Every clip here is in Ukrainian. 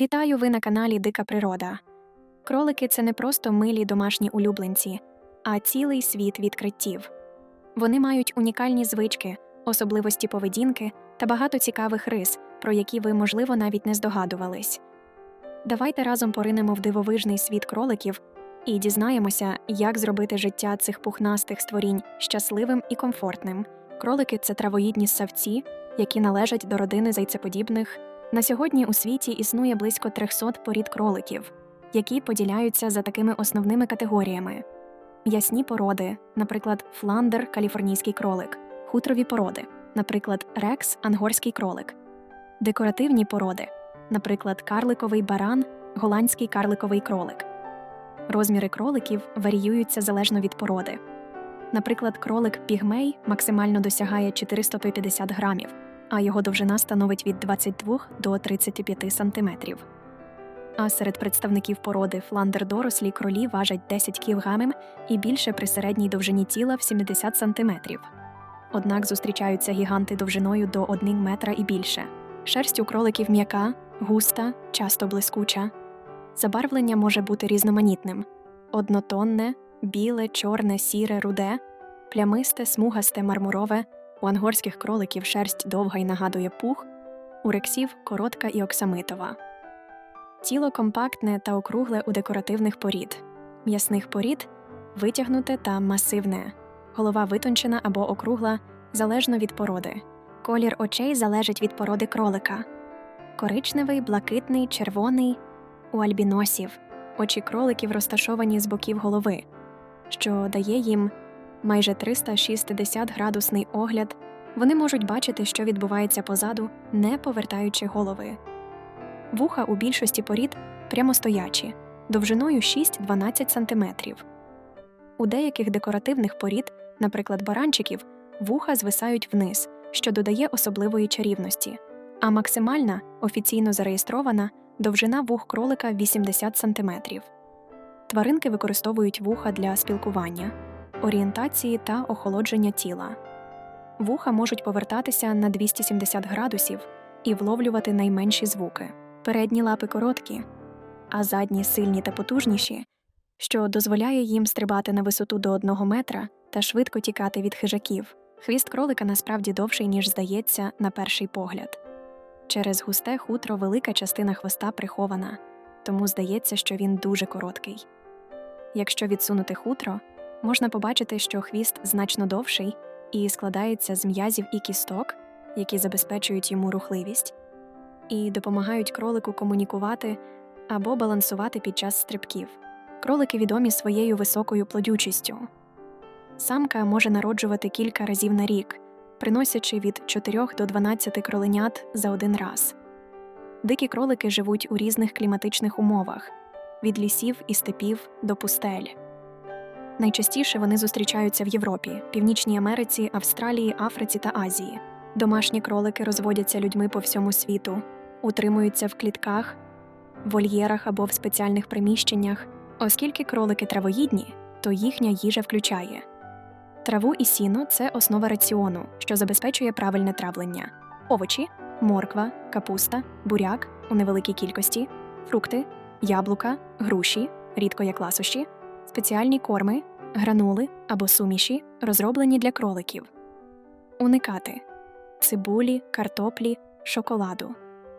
Вітаю ви на каналі Дика Природа. Кролики це не просто милі домашні улюбленці, а цілий світ відкриттів. Вони мають унікальні звички, особливості поведінки та багато цікавих рис, про які ви, можливо, навіть не здогадувались. Давайте разом поринемо в дивовижний світ кроликів і дізнаємося, як зробити життя цих пухнастих створінь щасливим і комфортним. Кролики це травоїдні ссавці, які належать до родини зайцеподібних. На сьогодні у світі існує близько 300 порід кроликів, які поділяються за такими основними категоріями: м'ясні породи, наприклад, фландер, каліфорнійський кролик, хутрові породи, наприклад, рекс, ангорський кролик, декоративні породи, наприклад, карликовий баран, голландський карликовий кролик. Розміри кроликів варіюються залежно від породи. Наприклад, кролик пігмей максимально досягає 450 грамів, а його довжина становить від 22 до 35 сантиметрів. А серед представників породи фландер дорослі кролі важать 10 кг і більше при середній довжині тіла в 70 сантиметрів. Однак зустрічаються гіганти довжиною до 1 метра і більше. Шерсть у кроликів м'яка, густа, часто блискуча. Забарвлення може бути різноманітним: однотонне, біле, чорне, сіре, руде, плямисте, смугасте, мармурове. У ангорських кроликів шерсть довга й нагадує пух, у рексів коротка і оксамитова. Тіло компактне та округле у декоративних порід, м'ясних порід витягнуте та масивне, голова витончена або округла залежно від породи. Колір очей залежить від породи кролика. Коричневий, блакитний, червоний у альбіносів. Очі кроликів розташовані з боків голови, що дає їм майже 360 градусний огляд, вони можуть бачити, що відбувається позаду, не повертаючи голови. Вуха у більшості порід прямостоячі, довжиною 6-12 см. У деяких декоративних порід, наприклад, баранчиків, вуха звисають вниз, що додає особливої чарівності, а максимальна, офіційно зареєстрована, довжина вух кролика 80 см. Тваринки використовують вуха для спілкування орієнтації та охолодження тіла. Вуха можуть повертатися на 270 градусів і вловлювати найменші звуки. Передні лапи короткі, а задні сильні та потужніші, що дозволяє їм стрибати на висоту до 1 метра та швидко тікати від хижаків. Хвіст кролика насправді довший, ніж здається, на перший погляд. Через густе хутро велика частина хвоста прихована, тому здається, що він дуже короткий. Якщо відсунути хутро, можна побачити, що хвіст значно довший і складається з м'язів і кісток, які забезпечують йому рухливість, і допомагають кролику комунікувати або балансувати під час стрибків. Кролики відомі своєю високою плодючістю. Самка може народжувати кілька разів на рік, приносячи від 4 до 12 кроленят за один раз. Дикі кролики живуть у різних кліматичних умовах від лісів і степів до пустель. Найчастіше вони зустрічаються в Європі, Північній Америці, Австралії, Африці та Азії. Домашні кролики розводяться людьми по всьому світу, утримуються в клітках, вольєрах або в спеціальних приміщеннях. Оскільки кролики травоїдні, то їхня їжа включає траву і сіно це основа раціону, що забезпечує правильне травлення, овочі, морква, капуста, буряк у невеликій кількості, фрукти, яблука, груші, рідко як ласощі, спеціальні корми, гранули або суміші, розроблені для кроликів. Уникати цибулі, картоплі, шоколаду,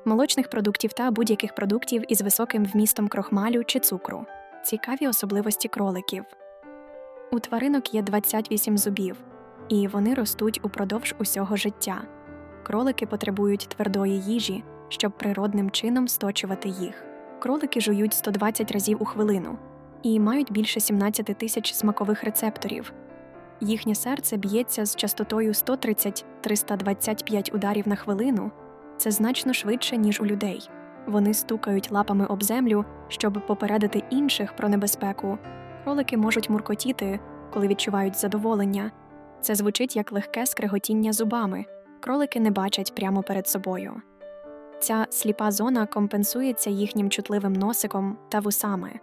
молочних продуктів та будь-яких продуктів із високим вмістом крохмалю чи цукру. Цікаві особливості кроликів. У тваринок є 28 зубів, і вони ростуть упродовж усього життя. Кролики потребують твердої їжі, щоб природним чином сточувати їх. Кролики жують 120 разів у хвилину і мають більше 17 тисяч смакових рецепторів. Їхнє серце б'ється з частотою 130-325 ударів на хвилину. Це значно швидше, ніж у людей. Вони стукають лапами об землю, щоб попередити інших про небезпеку. Кролики можуть муркотіти, коли відчувають задоволення. Це звучить як легке скреготіння зубами. Кролики не бачать прямо перед собою. Ця сліпа зона компенсується їхнім чутливим носиком та вусами.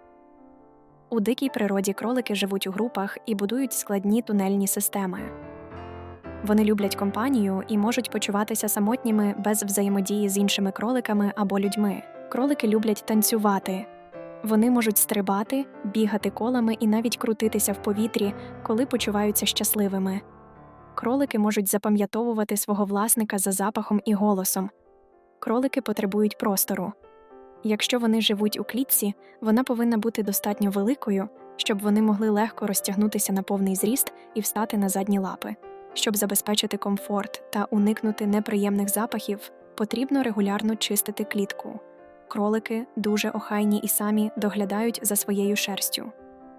У дикій природі кролики живуть у групах і будують складні тунельні системи. Вони люблять компанію і можуть почуватися самотніми без взаємодії з іншими кроликами або людьми. Кролики люблять танцювати. Вони можуть стрибати, бігати колами і навіть крутитися в повітрі, коли почуваються щасливими. Кролики можуть запам'ятовувати свого власника за запахом і голосом. Кролики потребують простору. Якщо вони живуть у клітці, вона повинна бути достатньо великою, щоб вони могли легко розтягнутися на повний зріст і встати на задні лапи. Щоб забезпечити комфорт та уникнути неприємних запахів, потрібно регулярно чистити клітку. Кролики дуже охайні і самі доглядають за своєю шерстю.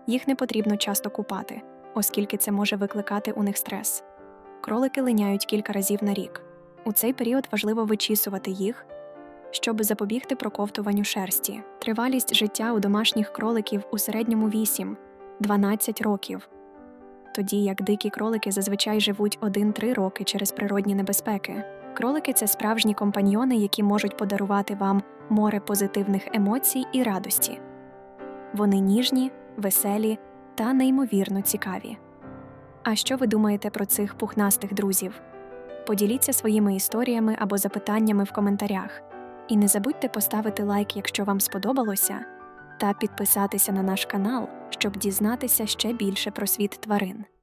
Їх не потрібно часто купати, оскільки це може викликати у них стрес. Кролики линяють кілька разів на рік. У цей період важливо вичісувати їх, щоб запобігти проковтуванню шерсті. Тривалість життя у домашніх кроликів у середньому 8-12 років, тоді як дикі кролики зазвичай живуть 1-3 роки через природні небезпеки. Кролики це справжні компаньйони, які можуть подарувати вам море позитивних емоцій і радості. Вони ніжні, веселі та неймовірно цікаві. А що ви думаєте про цих пухнастих друзів? Поділіться своїми історіями або запитаннями в коментарях. І не забудьте поставити лайк, якщо вам сподобалося, та підписатися на наш канал, щоб дізнатися ще більше про світ тварин.